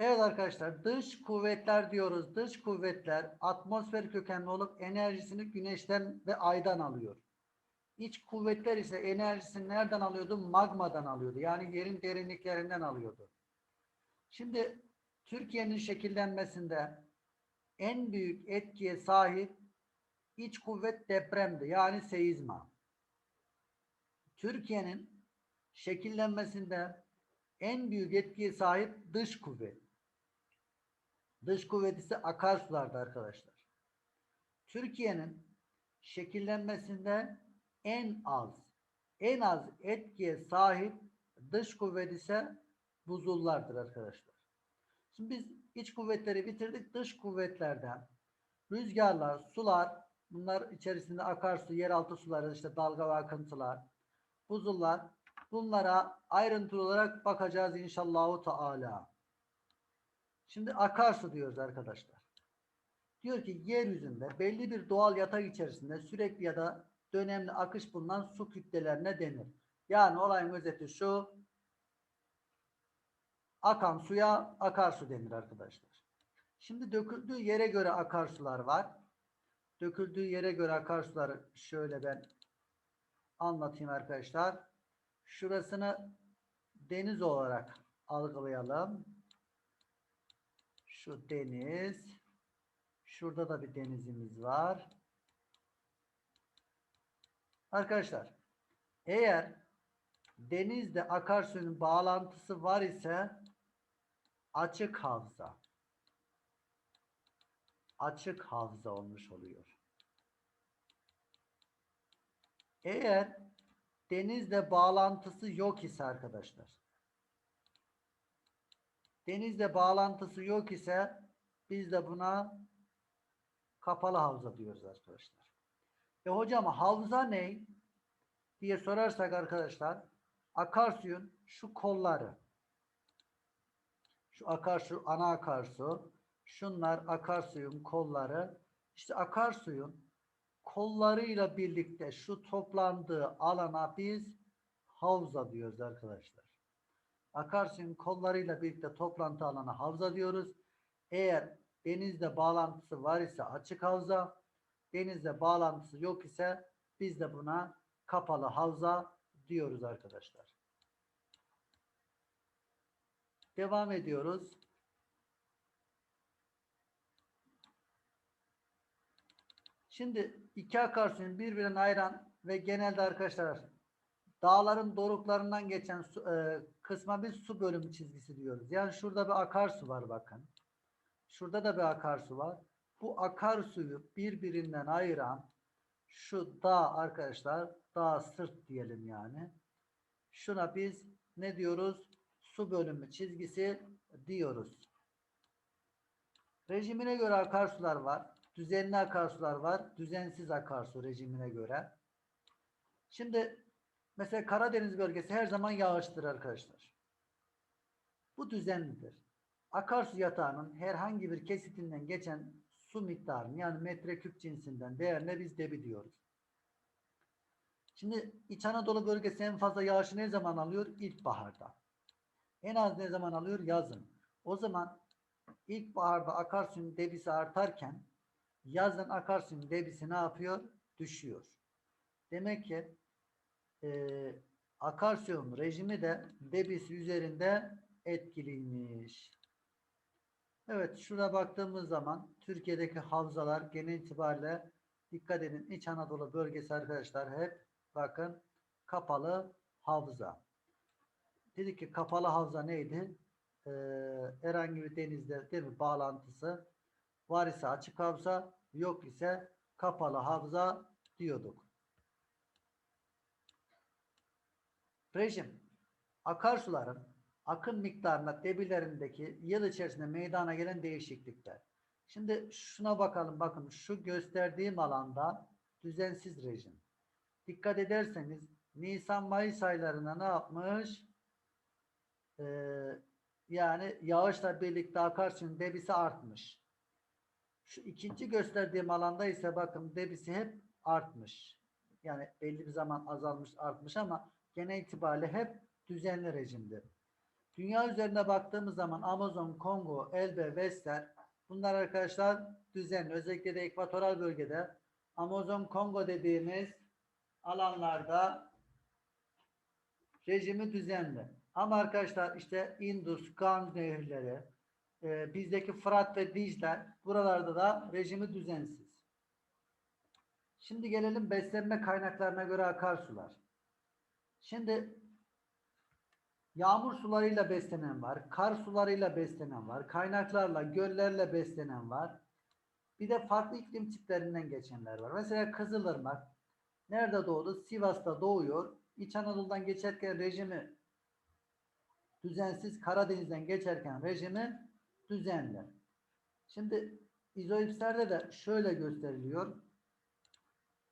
Evet arkadaşlar dış kuvvetler diyoruz. Dış kuvvetler atmosfer kökenli olup enerjisini güneşten ve aydan alıyor. İç kuvvetler ise enerjisini nereden alıyordu? Magmadan alıyordu. Yani yerin derinliklerinden alıyordu. Şimdi Türkiye'nin şekillenmesinde en büyük etkiye sahip iç kuvvet depremdi. Yani seizma. Türkiye'nin şekillenmesinde en büyük etkiye sahip dış kuvvet. Dış kuvvet ise akarsulardı arkadaşlar. Türkiye'nin şekillenmesinde en az en az etkiye sahip dış kuvvet ise buzullardır arkadaşlar. Şimdi biz iç kuvvetleri bitirdik. Dış kuvvetlerden rüzgarlar, sular, bunlar içerisinde akarsu, yeraltı suları, işte dalga ve akıntılar, buzullar. Bunlara ayrıntılı olarak bakacağız inşallahu teala. Şimdi akarsu diyoruz arkadaşlar. Diyor ki yeryüzünde belli bir doğal yatak içerisinde sürekli ya da dönemli akış bulunan su kütlelerine denir. Yani olayın özeti şu. Akan suya akarsu denir arkadaşlar. Şimdi döküldüğü yere göre akarsular var. Döküldüğü yere göre akarsuları şöyle ben anlatayım arkadaşlar. Şurasını deniz olarak algılayalım. Şu deniz. Şurada da bir denizimiz var. Arkadaşlar eğer denizde akarsuyun bağlantısı var ise açık havza açık havza olmuş oluyor. Eğer denizle bağlantısı yok ise arkadaşlar denizle bağlantısı yok ise biz de buna kapalı havza diyoruz arkadaşlar. E hocam havza ne? diye sorarsak arkadaşlar akarsuyun şu kolları şu akarsu ana akarsu şunlar akarsuyun kolları işte akarsuyun kollarıyla birlikte şu toplandığı alana biz havza diyoruz arkadaşlar. Akarsuyun kollarıyla birlikte toplantı alana havza diyoruz. Eğer denizde bağlantısı var ise açık havza, denizle bağlantısı yok ise biz de buna kapalı havza diyoruz arkadaşlar. Devam ediyoruz. Şimdi iki akarsuyun birbirinden ayıran ve genelde arkadaşlar dağların doruklarından geçen su, e, kısma biz su bölümü çizgisi diyoruz. Yani şurada bir akarsu var bakın. Şurada da bir akarsu var. Bu akarsuyu birbirinden ayıran şu dağ arkadaşlar dağ sırt diyelim yani. Şuna biz ne diyoruz? Su bölümü çizgisi diyoruz. Rejimine göre akarsular var. Düzenli akarsular var. Düzensiz akarsu rejimine göre. Şimdi mesela Karadeniz bölgesi her zaman yağıştır arkadaşlar. Bu düzenlidir. Akarsu yatağının herhangi bir kesitinden geçen su miktarını yani metreküp cinsinden değerine biz debi diyoruz. Şimdi İç Anadolu bölgesi en fazla yağışı ne zaman alıyor? İlkbaharda. En az ne zaman alıyor? Yazın. O zaman ilkbaharda akarsuyun debisi artarken yazın akarsuyun debisi ne yapıyor? Düşüyor. Demek ki e, akarsuyun rejimi de debisi üzerinde etkiliymiş. Evet şurada baktığımız zaman Türkiye'deki havzalar genel itibariyle dikkat edin İç Anadolu bölgesi arkadaşlar hep bakın kapalı havza. Dedik ki kapalı havza neydi? Ee, herhangi bir denizde değil mi bağlantısı var ise açık havza yok ise kapalı havza diyorduk. Rejim akarsuların akım miktarına debilerindeki yıl içerisinde meydana gelen değişiklikler. Şimdi şuna bakalım. Bakın şu gösterdiğim alanda düzensiz rejim. Dikkat ederseniz Nisan-Mayıs aylarında ne yapmış? Ee, yani yağışla birlikte akarsuyun debisi artmış. Şu ikinci gösterdiğim alanda ise bakın debisi hep artmış. Yani belli bir zaman azalmış artmış ama genel itibariyle hep düzenli rejimdir. Dünya üzerine baktığımız zaman Amazon, Kongo, Elbe, Wester bunlar arkadaşlar düzenli. Özellikle de ekvatoral bölgede Amazon, Kongo dediğimiz alanlarda rejimi düzenli. Ama arkadaşlar işte Indus, Ganj nehirleri, e, bizdeki Fırat ve Dicle buralarda da rejimi düzensiz. Şimdi gelelim beslenme kaynaklarına göre akarsular. Şimdi yağmur sularıyla beslenen var, kar sularıyla beslenen var, kaynaklarla, göllerle beslenen var. Bir de farklı iklim tiplerinden geçenler var. Mesela Kızılırmak nerede doğdu? Sivas'ta doğuyor. İç Anadolu'dan geçerken rejimi düzensiz, Karadeniz'den geçerken rejimi düzenli. Şimdi izoipslerde de şöyle gösteriliyor.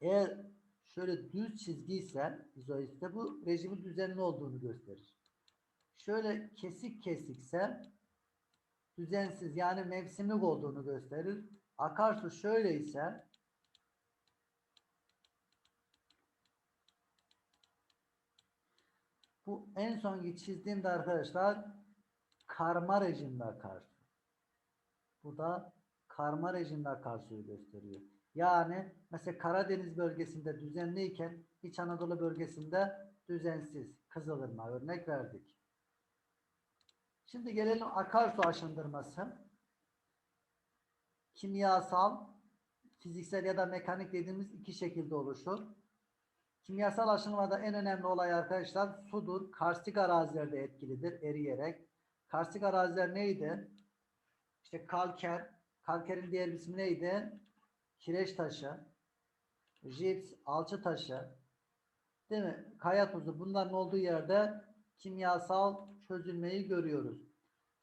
Eğer şöyle düz çizgi ise izoipste bu rejimin düzenli olduğunu gösterir. Şöyle kesik kesikse düzensiz yani mevsimlik olduğunu gösterir. Akarsu şöyle ise bu en sonki çizdiğimde arkadaşlar karma rejimde akarsu. Bu da karma rejimde akarsuyu gösteriyor. Yani mesela Karadeniz bölgesinde düzenliyken İç Anadolu bölgesinde düzensiz. Kızılırmak örnek verdik. Şimdi gelelim akarsu aşındırması. Kimyasal, fiziksel ya da mekanik dediğimiz iki şekilde oluşur. Kimyasal aşınmada en önemli olay arkadaşlar sudur. Karstik arazilerde etkilidir eriyerek. Karstik araziler neydi? İşte kalker, kalkerin diğer ismi neydi? Kireç taşı, jips, alçı taşı, değil mi? Kaya tuzu bunların olduğu yerde kimyasal çözülmeyi görüyoruz.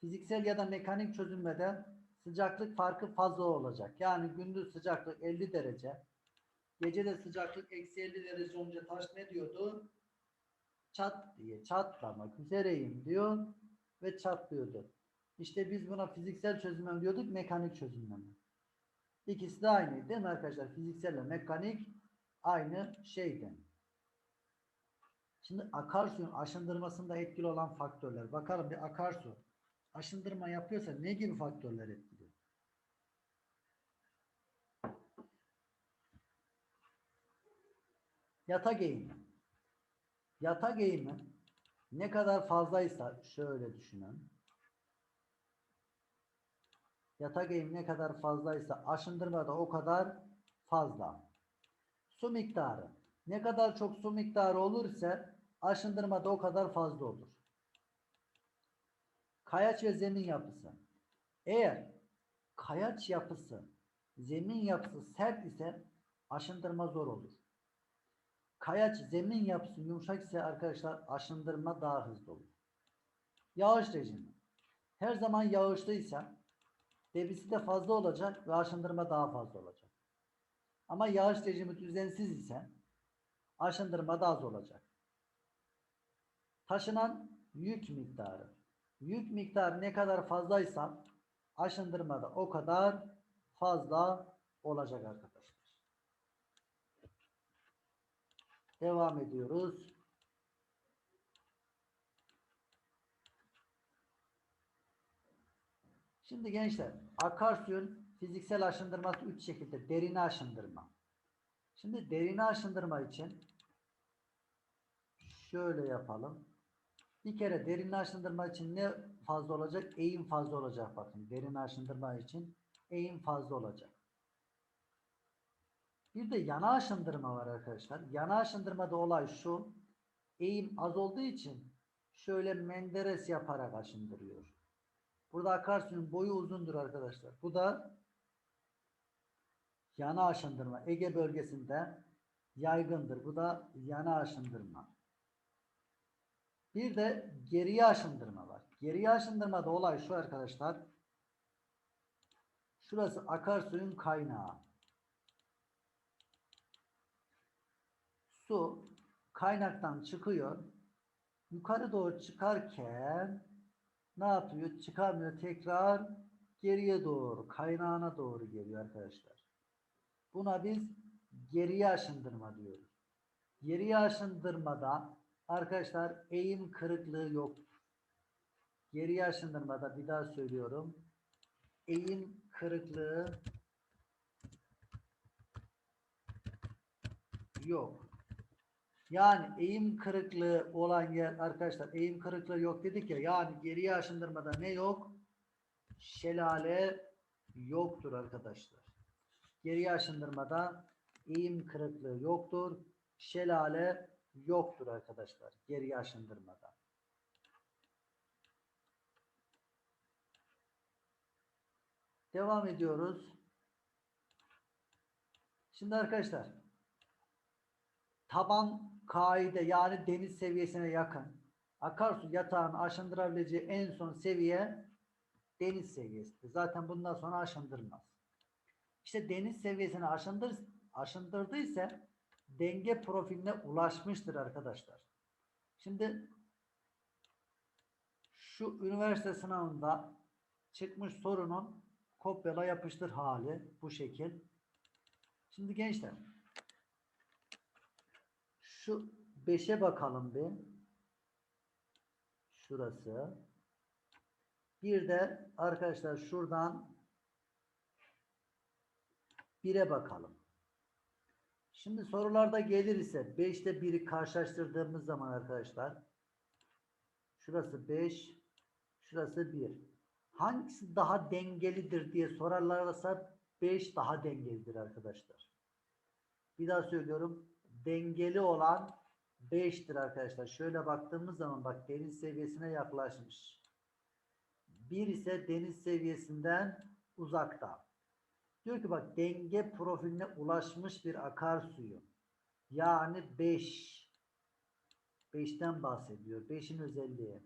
Fiziksel ya da mekanik çözülmede sıcaklık farkı fazla olacak. Yani gündüz sıcaklık 50 derece, gece de sıcaklık eksi 50 derece olunca taş ne diyordu? Çat diye çatlamak üzereyim diyor ve çatlıyordu. İşte biz buna fiziksel çözünme diyorduk, mekanik çözünme mi? İkisi de aynı değil mi arkadaşlar? Fizikselle mekanik aynı şeyden. Şimdi akarsuyun aşındırmasında etkili olan faktörler. Bakalım bir akarsu aşındırma yapıyorsa ne gibi faktörler etkiliyor? Yatak eğimi. Yatak eğimi ne kadar fazlaysa şöyle düşünün. Yatak eğimi ne kadar fazlaysa aşındırma da o kadar fazla. Su miktarı. Ne kadar çok su miktarı olursa aşındırma da o kadar fazla olur. Kayaç ve zemin yapısı. Eğer kayaç yapısı, zemin yapısı sert ise aşındırma zor olur. Kayaç zemin yapısı yumuşak ise arkadaşlar aşındırma daha hızlı olur. Yağış rejimi. Her zaman yağışlıysa debisi de fazla olacak ve aşındırma daha fazla olacak. Ama yağış rejimi düzensiz ise aşındırma da az olacak. Taşınan yük miktarı. Yük miktarı ne kadar fazlaysa aşındırma da o kadar fazla olacak arkadaşlar. Devam ediyoruz. Şimdi gençler akarsuyun fiziksel aşındırması üç şekilde. Derini aşındırma. Şimdi derini aşındırma için şöyle yapalım. Bir kere derin aşındırma için ne fazla olacak? Eğim fazla olacak bakın. Derin aşındırma için eğim fazla olacak. Bir de yana aşındırma var arkadaşlar. Yana aşındırmada olay şu. Eğim az olduğu için şöyle menderes yaparak aşındırıyor. Burada akarsuyun boyu uzundur arkadaşlar. Bu da yana aşındırma. Ege bölgesinde yaygındır. Bu da yana aşındırma. Bir de geriye aşındırma var. Geriye aşındırmada olay şu arkadaşlar. Şurası akarsuyun kaynağı. Su kaynaktan çıkıyor. Yukarı doğru çıkarken ne yapıyor? Çıkarmıyor. Tekrar geriye doğru, kaynağına doğru geliyor arkadaşlar. Buna biz geriye aşındırma diyoruz. Geriye aşındırmada arkadaşlar eğim kırıklığı yoktur. Geriye aşındırmada bir daha söylüyorum. Eğim kırıklığı yok. Yani eğim kırıklığı olan yer arkadaşlar eğim kırıklığı yok dedik ya yani geriye aşındırmada ne yok? Şelale yoktur arkadaşlar. Geriye aşındırmada eğim kırıklığı yoktur. Şelale yoktur arkadaşlar. Geriye aşındırmada. Devam ediyoruz. Şimdi arkadaşlar taban kaide yani deniz seviyesine yakın akarsu yatağını aşındırabileceği en son seviye deniz seviyesidir. Zaten bundan sonra aşındırmaz. İşte deniz seviyesine aşındır, aşındırdıysa denge profiline ulaşmıştır arkadaşlar. Şimdi şu üniversite sınavında çıkmış sorunun kopyala yapıştır hali bu şekil. Şimdi gençler şu 5'e bakalım bir. Şurası. Bir de arkadaşlar şuradan 1'e bakalım. Şimdi sorularda gelir ise 5'te 1'i karşılaştırdığımız zaman arkadaşlar şurası 5 şurası 1. Hangisi daha dengelidir diye sorarlarsa 5 daha dengelidir arkadaşlar. Bir daha söylüyorum. Dengeli olan 5'tir arkadaşlar. Şöyle baktığımız zaman bak deniz seviyesine yaklaşmış. 1 ise deniz seviyesinden uzakta. Diyor ki bak denge profiline ulaşmış bir akarsuyu. Yani 5. 5'ten bahsediyor. 5'in özelliği.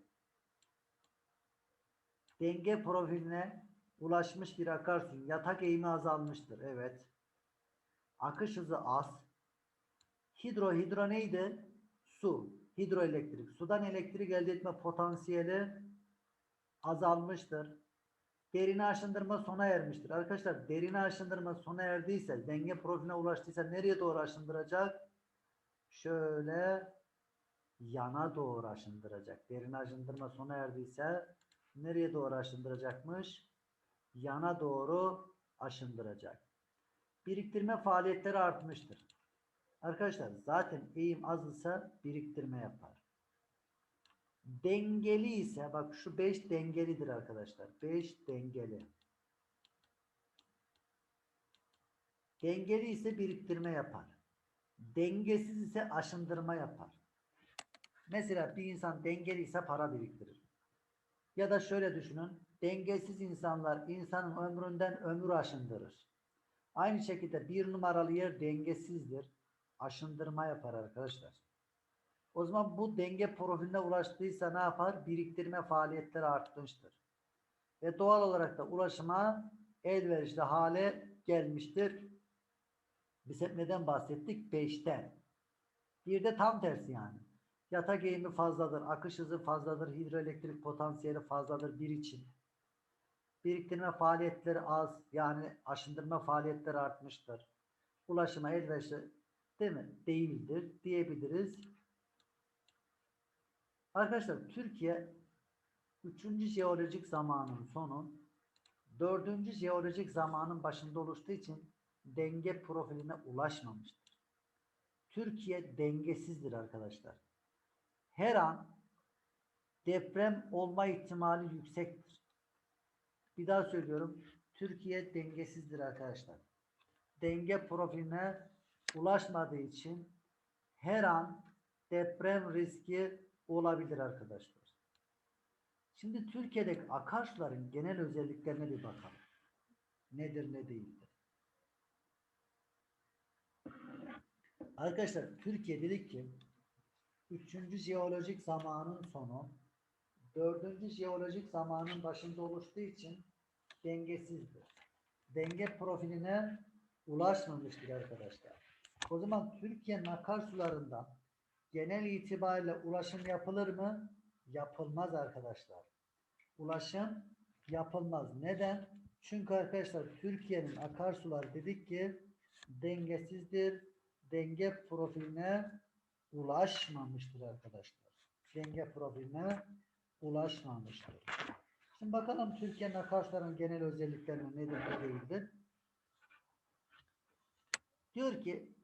Denge profiline ulaşmış bir akarsu. Yatak eğimi azalmıştır. Evet. Akış hızı az. Hidro, hidro neydi? Su. Hidroelektrik. Sudan elektrik elde etme potansiyeli azalmıştır. Derine aşındırma sona ermiştir. Arkadaşlar derine aşındırma sona erdiyse, denge profiline ulaştıysa nereye doğru aşındıracak? Şöyle yana doğru aşındıracak. Derine aşındırma sona erdiyse nereye doğru aşındıracakmış? Yana doğru aşındıracak. Biriktirme faaliyetleri artmıştır. Arkadaşlar zaten eğim az ise biriktirme yapar. Dengeli ise bak şu 5 dengelidir arkadaşlar. 5 dengeli. Dengeli ise biriktirme yapar. Dengesiz ise aşındırma yapar. Mesela bir insan dengeli ise para biriktirir. Ya da şöyle düşünün. Dengesiz insanlar insanın ömründen ömür aşındırır. Aynı şekilde bir numaralı yer dengesizdir. Aşındırma yapar arkadaşlar. O zaman bu denge profiline ulaştıysa ne yapar? Biriktirme faaliyetleri artmıştır. Ve doğal olarak da ulaşıma elverişli hale gelmiştir. Biz hep neden bahsettik? 5'ten. Bir de tam tersi yani. Yatak eğimi fazladır, akış hızı fazladır, hidroelektrik potansiyeli fazladır bir için. Biriktirme faaliyetleri az, yani aşındırma faaliyetleri artmıştır. Ulaşıma elverişli değil mi? Değildir diyebiliriz. Arkadaşlar Türkiye 3. jeolojik zamanın sonu 4. jeolojik zamanın başında oluştuğu için denge profiline ulaşmamıştır. Türkiye dengesizdir arkadaşlar. Her an deprem olma ihtimali yüksektir. Bir daha söylüyorum. Türkiye dengesizdir arkadaşlar. Denge profiline ulaşmadığı için her an deprem riski olabilir arkadaşlar. Şimdi Türkiye'deki akarsuların genel özelliklerine bir bakalım. Nedir ne değildir. Arkadaşlar Türkiye dedik ki 3. jeolojik zamanın sonu 4. jeolojik zamanın başında oluştuğu için dengesizdir. Denge profiline ulaşmamıştır arkadaşlar. O zaman Türkiye'nin akarsularında genel itibariyle ulaşım yapılır mı? Yapılmaz arkadaşlar. Ulaşım yapılmaz. Neden? Çünkü arkadaşlar Türkiye'nin akarsuları dedik ki dengesizdir. Denge profiline ulaşmamıştır arkadaşlar. Denge profiline ulaşmamıştır. Şimdi bakalım Türkiye'nin akarsuların genel özellikleri nedir ne değildir. Diyor ki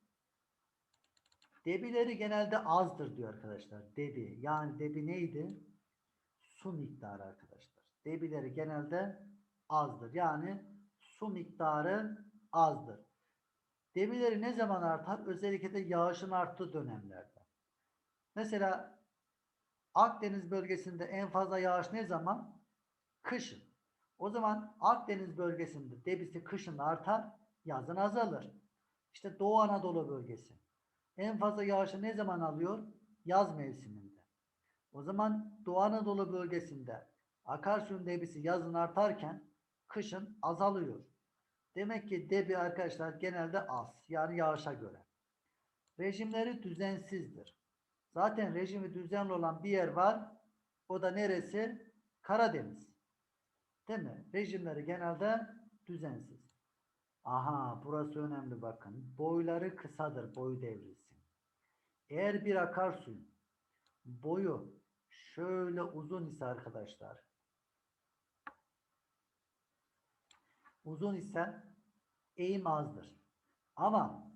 debileri genelde azdır diyor arkadaşlar. Debi yani debi neydi? Su miktarı arkadaşlar. Debileri genelde azdır. Yani su miktarı azdır. Debileri ne zaman artar? Özellikle de yağışın arttığı dönemlerde. Mesela Akdeniz bölgesinde en fazla yağış ne zaman? Kışın. O zaman Akdeniz bölgesinde debisi kışın artar, yazın azalır. İşte Doğu Anadolu bölgesi. En fazla yağışı ne zaman alıyor? Yaz mevsiminde. O zaman Doğu Anadolu bölgesinde akarsuyun debisi yazın artarken kışın azalıyor. Demek ki debi arkadaşlar genelde az. Yani yağışa göre. Rejimleri düzensizdir. Zaten rejimi düzenli olan bir yer var. O da neresi? Karadeniz. Değil mi? Rejimleri genelde düzensiz. Aha burası önemli bakın. Boyları kısadır boy devresi. Eğer bir akarsuyun boyu şöyle uzun ise arkadaşlar uzun ise eğim azdır. Ama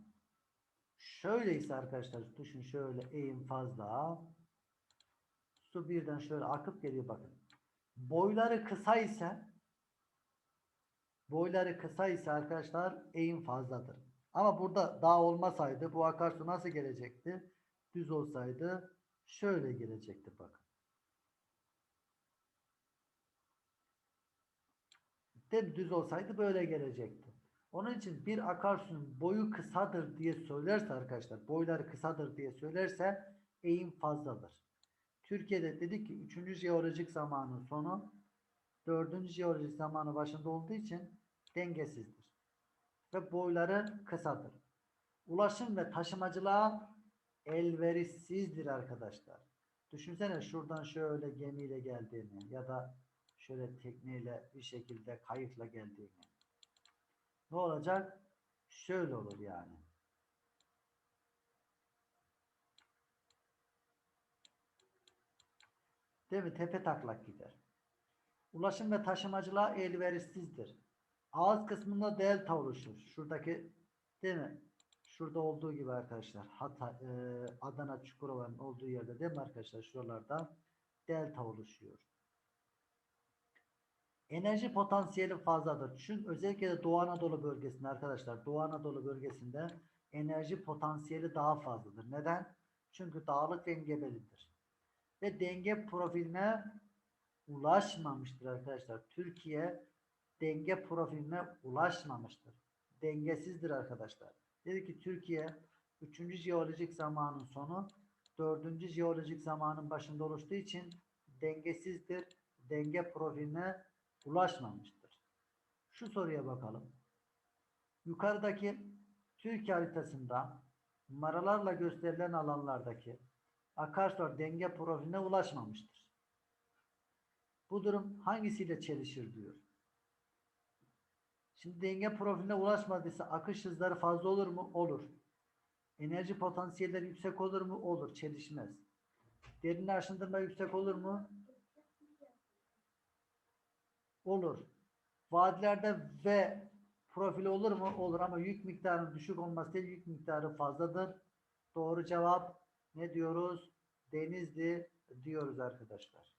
şöyle ise arkadaşlar düşün şöyle eğim fazla su birden şöyle akıp geliyor bakın. Boyları kısa ise boyları kısa ise arkadaşlar eğim fazladır. Ama burada dağ olmasaydı bu akarsu nasıl gelecekti? Düz olsaydı şöyle gelecekti bakın. Değil Düz olsaydı böyle gelecekti. Onun için bir akarsunun boyu kısadır diye söylerse arkadaşlar, boyları kısadır diye söylerse eğim fazladır. Türkiye'de dedik ki 3. jeolojik zamanın sonu 4. jeolojik zamanı başında olduğu için dengesizdir. Ve boyları kısadır. Ulaşım ve taşımacılığa elverişsizdir arkadaşlar. Düşünsene şuradan şöyle gemiyle geldiğini ya da şöyle tekneyle bir şekilde kayıkla geldiğini. Ne olacak? Şöyle olur yani. Değil mi? Tepe taklak gider. Ulaşım ve taşımacılığa elverişsizdir. Ağız kısmında delta oluşur. Şuradaki değil mi? Şurada olduğu gibi arkadaşlar. Hatay, e, Adana Çukurova'nın olduğu yerde değil mi arkadaşlar? Şuralarda delta oluşuyor. Enerji potansiyeli fazladır. Çünkü özellikle de Doğu Anadolu bölgesinde arkadaşlar Doğu Anadolu bölgesinde enerji potansiyeli daha fazladır. Neden? Çünkü dağlık ve. Ve denge profiline ulaşmamıştır arkadaşlar. Türkiye denge profiline ulaşmamıştır. Dengesizdir arkadaşlar. Dedi ki Türkiye 3. jeolojik zamanın sonu 4. jeolojik zamanın başında oluştuğu için dengesizdir. Denge profiline ulaşmamıştır. Şu soruya bakalım. Yukarıdaki Türkiye haritasında numaralarla gösterilen alanlardaki akarsular denge profiline ulaşmamıştır. Bu durum hangisiyle çelişir diyor. Şimdi denge profiline ulaşmadıysa akış hızları fazla olur mu? Olur. Enerji potansiyelleri yüksek olur mu? Olur. Çelişmez. Derin aşındırma yüksek olur mu? Olur. Vadilerde V profili olur mu? Olur ama yük miktarının düşük olması değil, yük miktarı fazladır. Doğru cevap ne diyoruz? Denizli diyoruz arkadaşlar.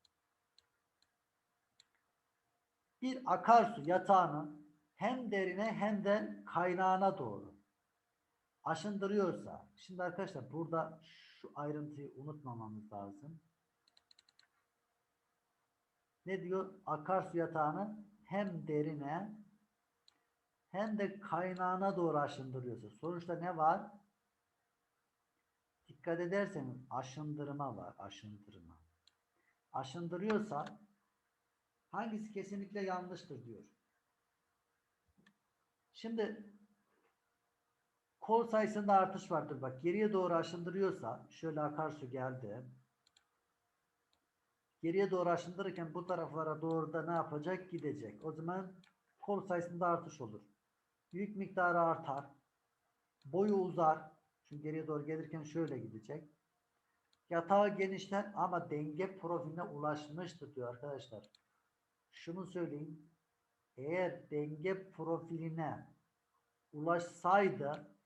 Bir akarsu yatağını hem derine hem de kaynağına doğru aşındırıyorsa, şimdi arkadaşlar burada şu ayrıntıyı unutmamamız lazım. Ne diyor? Akarsu yatağını hem derine hem de kaynağına doğru aşındırıyorsa. Sonuçta ne var? Dikkat ederseniz aşındırma var. Aşındırma. Aşındırıyorsa hangisi kesinlikle yanlıştır diyor. Şimdi kol sayısında artış vardır. Bak geriye doğru aşındırıyorsa şöyle akarsu geldi. Geriye doğru aşındırırken bu taraflara doğru da ne yapacak? Gidecek. O zaman kol sayısında artış olur. Yük miktarı artar. Boyu uzar. Çünkü geriye doğru gelirken şöyle gidecek. Yatağı genişten ama denge profiline ulaşmıştır diyor arkadaşlar. Şunu söyleyeyim. Eğer denge profiline ulaşsaydı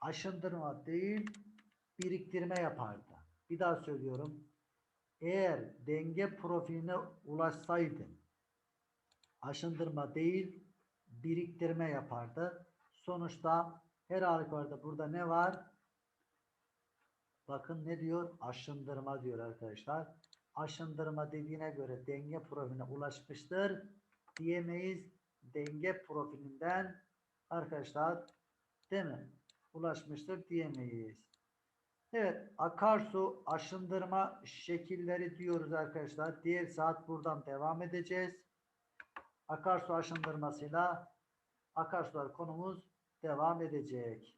aşındırma değil biriktirme yapardı. Bir daha söylüyorum. Eğer denge profiline ulaşsaydı aşındırma değil biriktirme yapardı. Sonuçta her halükarda burada ne var? Bakın ne diyor? Aşındırma diyor arkadaşlar. Aşındırma dediğine göre denge profiline ulaşmıştır diyemeyiz. Denge profilinden arkadaşlar değil mi? Ulaşmıştır diyemeyiz. Evet, akarsu aşındırma şekilleri diyoruz arkadaşlar. Diğer saat buradan devam edeceğiz. Akarsu aşındırmasıyla akarsular konumuz devam edecek.